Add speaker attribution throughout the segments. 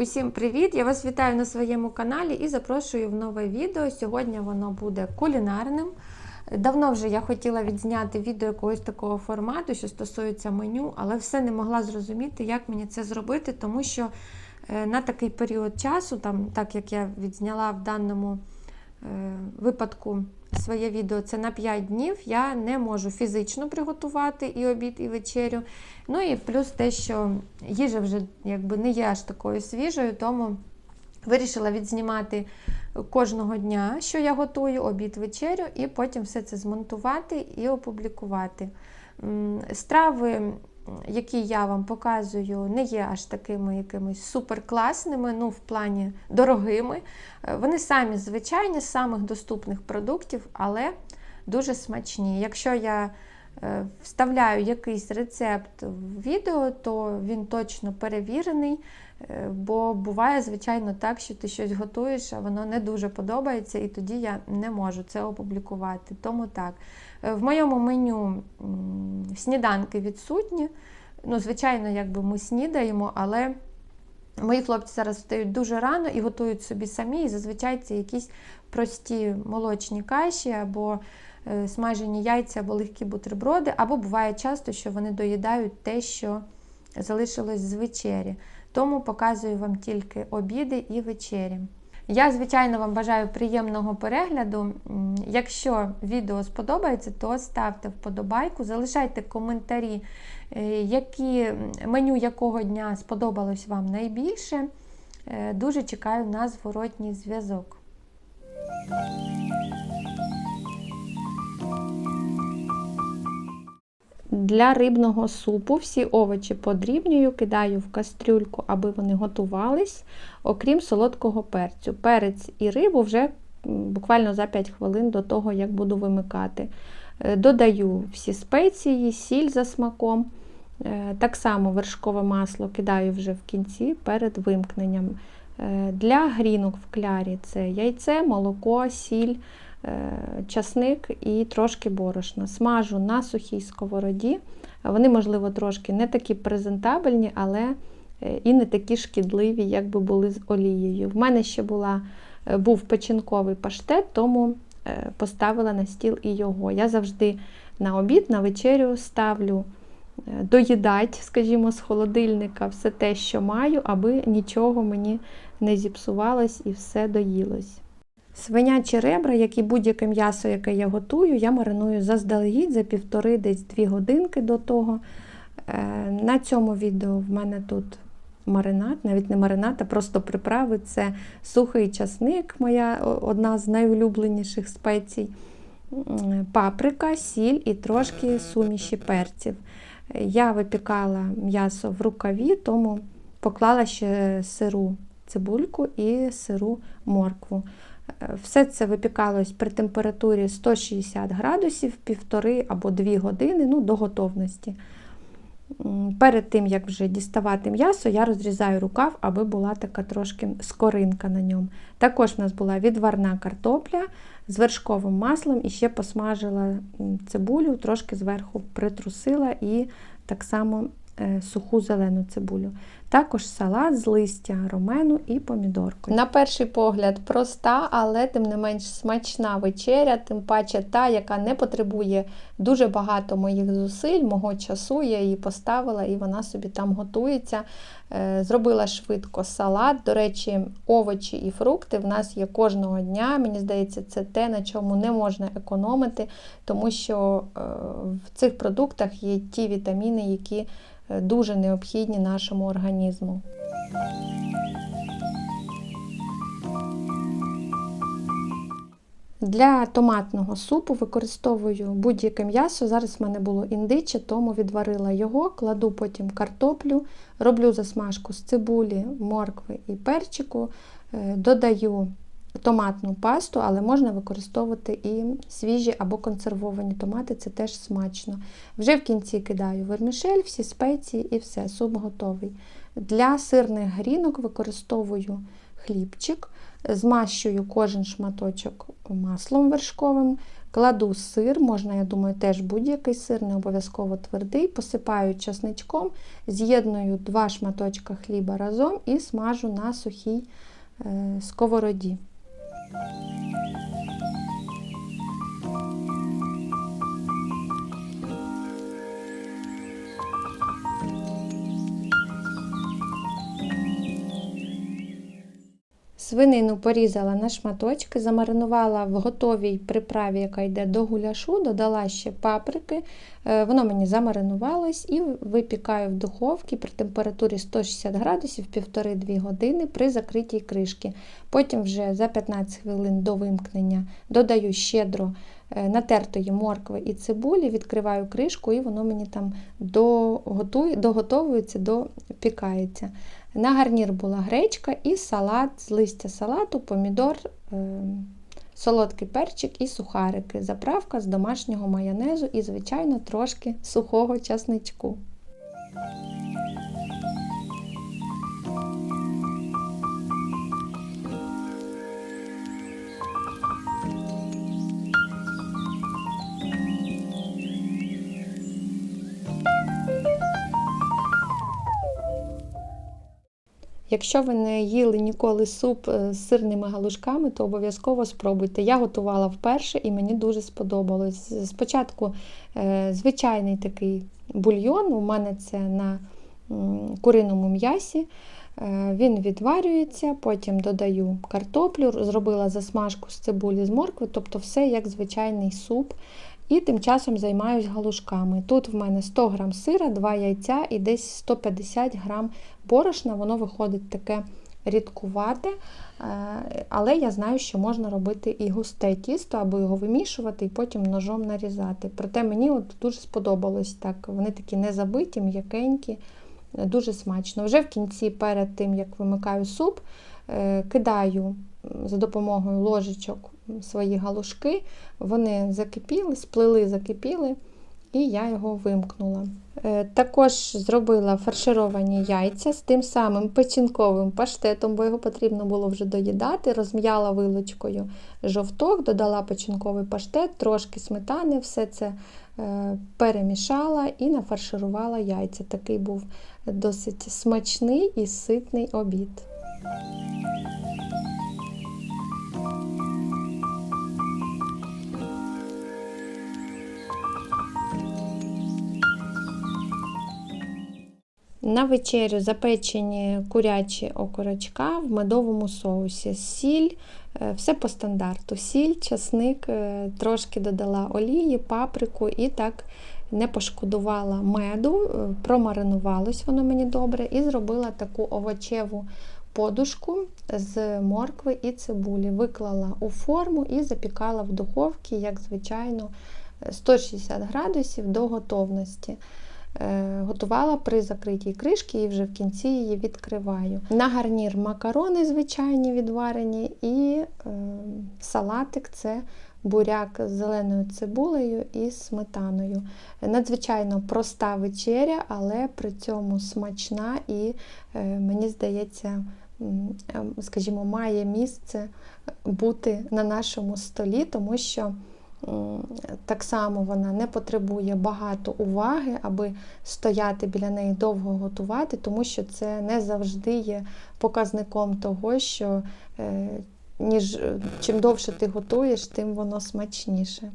Speaker 1: Усім привіт! Я вас вітаю на своєму каналі і запрошую в нове відео. Сьогодні воно буде кулінарним. Давно вже я хотіла відзняти відео якогось такого формату, що стосується меню, але все не могла зрозуміти, як мені це зробити, тому що е, на такий період часу, там, так як я відзняла в даному е, випадку своє відео, це на 5 днів, я не можу фізично приготувати і обід, і вечерю. Ну і плюс те, що їжа вже якби не є аж такою свіжою, тому вирішила відзнімати кожного дня, що я готую, обід, вечерю, і потім все це змонтувати і опублікувати. Страви, які я вам показую, не є аж такими якимись суперкласними, ну, в плані дорогими. Е, Вони самі звичайні, з самих доступних продуктів, але дуже смачні. Якщо я вставляю якийсь рецепт в відео, то він точно перевірений, е, бо буває, звичайно, так, що ти щось готуєш, а воно не дуже подобається, і тоді я не можу це опублікувати. Тому так. Е, В моєму меню сніданки відсутні. Ну, звичайно, якби ми снідаємо, але мої хлопці зараз встають дуже рано і готують собі самі. І зазвичай це якісь прості молочні каші або е, смажені яйця, або легкі бутерброди, або буває часто, що вони доїдають те, що залишилось з вечері. Тому показую вам тільки обіди і вечері. Я, звичайно, вам бажаю приємного перегляду. Якщо відео сподобається, то ставте вподобайку, залишайте коментарі, е, які меню якого дня сподобалось вам найбільше. Е, Дуже чекаю на зворотній зв'язок. Для рибного супу всі овочі подрібнюю, кидаю в кастрюльку, аби вони готувались, окрім солодкого перцю. Перець і рибу вже буквально за 5 хвилин до того, як буду вимикати. Е, Додаю всі спеції, сіль за смаком. Е, Так само вершкове масло кидаю вже в кінці перед вимкненням. Е, Для грінок в клярі це яйце, молоко, сіль, часник і трошки борошна. Смажу на сухій сковороді. Вони, можливо, трошки не такі презентабельні, але е, і не такі шкідливі, як би були з олією. В мене ще була, е, був печінковий паштет, тому е, поставила на стіл і його. Я завжди на обід, на вечерю ставлю е, доїдати, скажімо, з холодильника все те, що маю, аби нічого мені не зіпсувалось і все доїлось. Свинячі ребра, як і будь-яке м'ясо, яке я готую, я мариную заздалегідь за півтори десь дві годинки до того. Е, На цьому відео в мене тут маринад, навіть не маринад, а просто приправи. Це сухий часник, моя одна з найулюбленіших спецій, паприка, сіль і трошки суміші перців. Я випікала м'ясо в рукаві, тому поклала ще сиру цибульку і сиру моркву. Все це випікалось при температурі 160 градусів, півтори або дві години ну, до готовності. Перед тим, як вже діставати м'ясо, я розрізаю рукав, аби була така трошки скоринка на ньому. Також в нас була відварна картопля з вершковим маслом і ще посмажила цибулю, трошки зверху притрусила і так само е, суху зелену цибулю. Також салат з листя ромену і помідоркою. На перший погляд проста, але тим не менш смачна вечеря, тим паче та, яка не потребує дуже багато моїх зусиль, мого часу. Я її поставила і вона собі там готується. Е, Зробила швидко салат. До речі, овочі і фрукти в нас є кожного дня. Мені здається, це те, на чому не можна економити, тому що е, в цих продуктах є ті вітаміни, які дуже необхідні нашому організму. Для томатного супу використовую будь-яке м'ясо. Зараз в мене було індиче, тому відварила його, кладу потім картоплю, роблю засмажку з цибулі, моркви і перчику, е, додаю томатну пасту, але можна використовувати і свіжі або консервовані томати, це теж смачно. Вже в кінці кидаю вермішель, всі спеції і все, суп готовий. Для сирних грінок використовую хлібчик, змащую кожен шматочок маслом вершковим, Кладу сир, можна, я думаю, теж будь-який сир, не обов'язково твердий, посипаю часничком, з'єдную два шматочка хліба разом і смажу на сухій е, сковороді. Thank you. Свинину порізала на шматочки, замаринувала в готовій приправі, яка йде до гуляшу, додала ще паприки. Е, Воно мені замаринувалось і випікаю в духовці при температурі 160 градусів 1,5-2 години при закритій кришці. Потім вже за 15 хвилин до вимкнення додаю щедро натертої моркви і цибулі, відкриваю кришку, і воно мені там доготовується, допікається. На гарнір була гречка і салат з листя салату, помідор, е, солодкий перчик і сухарики. Заправка з домашнього майонезу і, звичайно, трошки сухого часничку. Якщо ви не їли ніколи суп е, з сирними галушками, то обов'язково спробуйте. Я готувала вперше і мені дуже сподобалось. Спочатку е, звичайний такий бульйон, у мене це на куриному м'ясі. Е, він відварюється, потім додаю картоплю, зробила засмажку з цибулі з моркви, тобто все як звичайний суп. І тим часом займаюся галушками. Тут в мене 100 г сира, 2 яйця і десь 150 г борошна, воно виходить таке рідкувате, е, але я знаю, що можна робити і густе тісто, або його вимішувати і потім ножом нарізати. Проте мені от дуже сподобалось так. Вони такі незабиті, м'якенькі, дуже смачно. Вже в кінці, перед тим, як вимикаю суп, е, кидаю за допомогою ложечок свої галушки, вони закипіли, сплили, закипіли, і я його вимкнула. Е, також зробила фаршировані яйця з тим самим печінковим паштетом, бо його потрібно було вже доїдати. Розм'яла вилочкою жовток, додала печінковий паштет, трошки сметани, все це е, перемішала і нафарширувала яйця. Такий був досить смачний і ситний обід. На вечерю запечені курячі окорочка в медовому соусі, сіль, е, все по стандарту. Сіль, часник, е, трошки додала олії, паприку і так не пошкодувала меду, е, промаринувалось воно мені добре, і зробила таку овочеву подушку з моркви і цибулі. Виклала у форму і запікала в духовці, як звичайно, 160 градусів до готовності. Е, готувала при закритій кришці і вже в кінці її відкриваю. На гарнір макарони, звичайні відварені, і е, салатик це буряк з зеленою цибулею і сметаною. Надзвичайно проста вечеря, але при цьому смачна і, е, мені здається, скажімо, має місце бути на нашому столі, тому що так само вона не потребує багато уваги, аби стояти біля неї довго готувати, тому що це не завжди є показником того, що е, ніж чим довше ти готуєш, тим воно смачніше.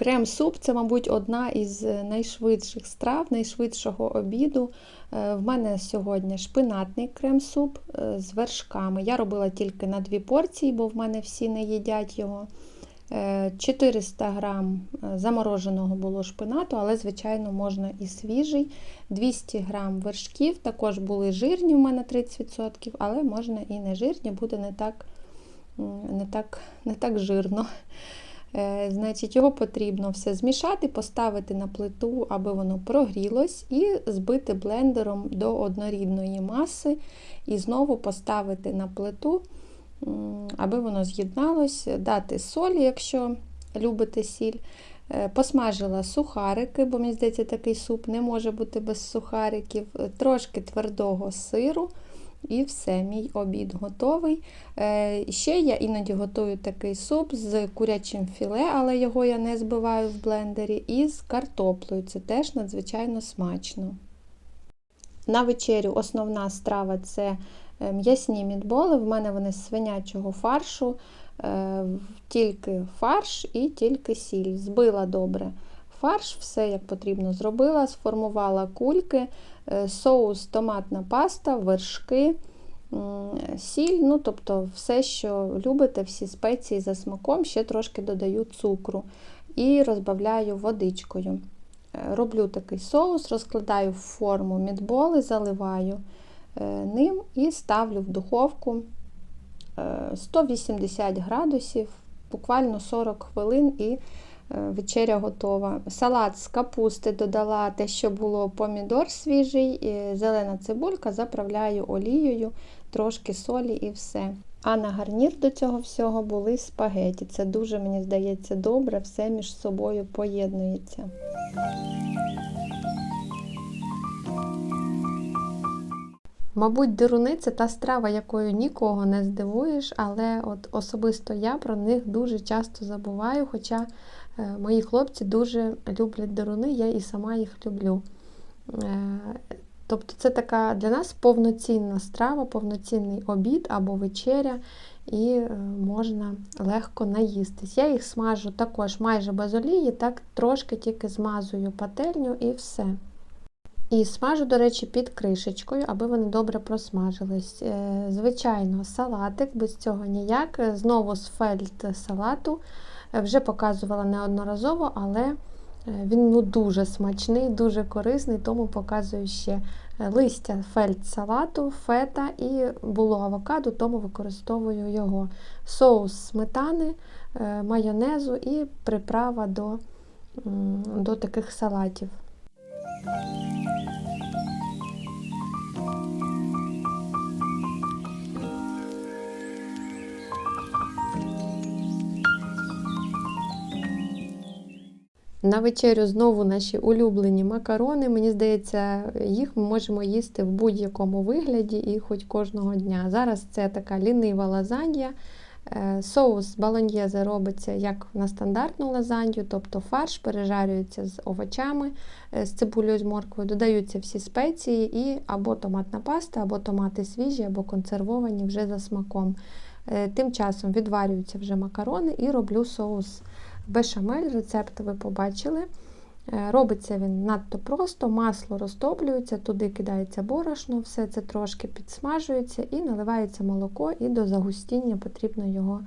Speaker 1: Крем-суп це, мабуть, одна із найшвидших страв, найшвидшого обіду. Е, в мене сьогодні шпинатний крем-суп е, з вершками. Я робила тільки на дві порції, бо в мене всі не їдять його. 400 е, грам замороженого було шпинату, але, звичайно, можна і свіжий. 200 грам вершків, також були жирні, в мене 30%, але можна і не жирні, буде не так, не так, не так жирно. Е, значить, Його потрібно все змішати, поставити на плиту, аби воно прогрілось, і збити блендером до однорідної маси, і знову поставити на плиту, аби воно з'єдналось, дати солі, якщо любите сіль. Е, Посмажила сухарики, бо мені здається, такий суп не може бути без сухариків, трошки твердого сиру. І все, мій обід готовий. Е, ще я іноді готую такий суп з курячим філе, але його я не збиваю в блендері, і з картоплею. Це теж надзвичайно смачно. На вечерю основна страва це е, м'ясні мідболи. В мене вони з свинячого фаршу, е, тільки фарш і тільки сіль. Збила добре фарш, все як потрібно зробила, сформувала кульки, е, соус, томатна паста, вершки, сіль, ну тобто все, що любите, всі спеції за смаком, ще трошки додаю цукру і розбавляю водичкою. Е, Роблю такий соус, розкладаю в форму мідболи, заливаю е, ним і ставлю в духовку е, 180 градусів, буквально 40 хвилин і вечеря готова. Салат з капусти додала те, що було помідор свіжий, зелена цибулька, заправляю олією, трошки солі і все. А на гарнір до цього всього були спагеті. Це дуже, мені здається, добре, все між собою поєднується. Мабуть, дируни це та страва, якою нікого не здивуєш, але от особисто я про них дуже часто забуваю, хоча е, мої хлопці дуже люблять дируни, я і сама їх люблю. Е, Тобто це така для нас повноцінна страва, повноцінний обід або вечеря, і е, можна легко наїстись. Я їх смажу також майже без олії, так трошки тільки змазую пательню і все. І смажу, до речі, під кришечкою, аби вони добре просмажились. Е, Звичайно, салатик, без цього ніяк. Знову з фельд салату. Е, Вже показувала неодноразово, але е, він ну, дуже смачний, дуже корисний, тому показую ще листя фельд салату, фета і було авокадо, тому використовую його. Соус сметани, майонезу і приправа до, до таких салатів. На вечерю знову наші улюблені макарони. Мені здається, їх ми можемо їсти в будь-якому вигляді і хоч кожного дня. Зараз це така лінива лазанья. Е, Соус балоньєзе робиться як на стандартну лазанью, тобто фарш пережарюється з овочами, е, з цибулею, з морквою, додаються всі спеції і або томатна паста, або томати свіжі, або консервовані вже за смаком. Е, Тим часом відварюються вже макарони і роблю соус бешамель. Рецепт ви побачили. Е, Робиться він надто просто, масло розтоплюється, туди кидається борошно, все це трошки підсмажується і наливається молоко, і до загустіння потрібно його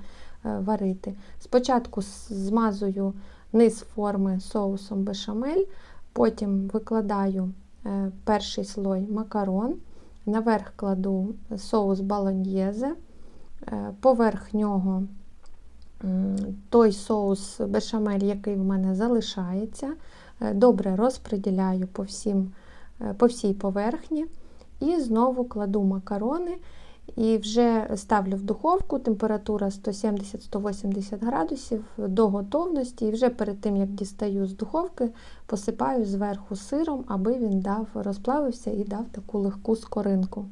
Speaker 1: е, варити. Спочатку змазую низ форми соусом бешамель, потім викладаю е, перший слой макарон, наверх кладу соус балоньєзе, поверх нього той соус бешамель, який в мене залишається, е, добре розподіляю по, всім, е, по всій поверхні і знову кладу макарони і вже ставлю в духовку, температура 170-180 градусів до готовності. І вже перед тим, як дістаю з духовки, посипаю зверху сиром, аби він дав, розплавився і дав таку легку скоринку.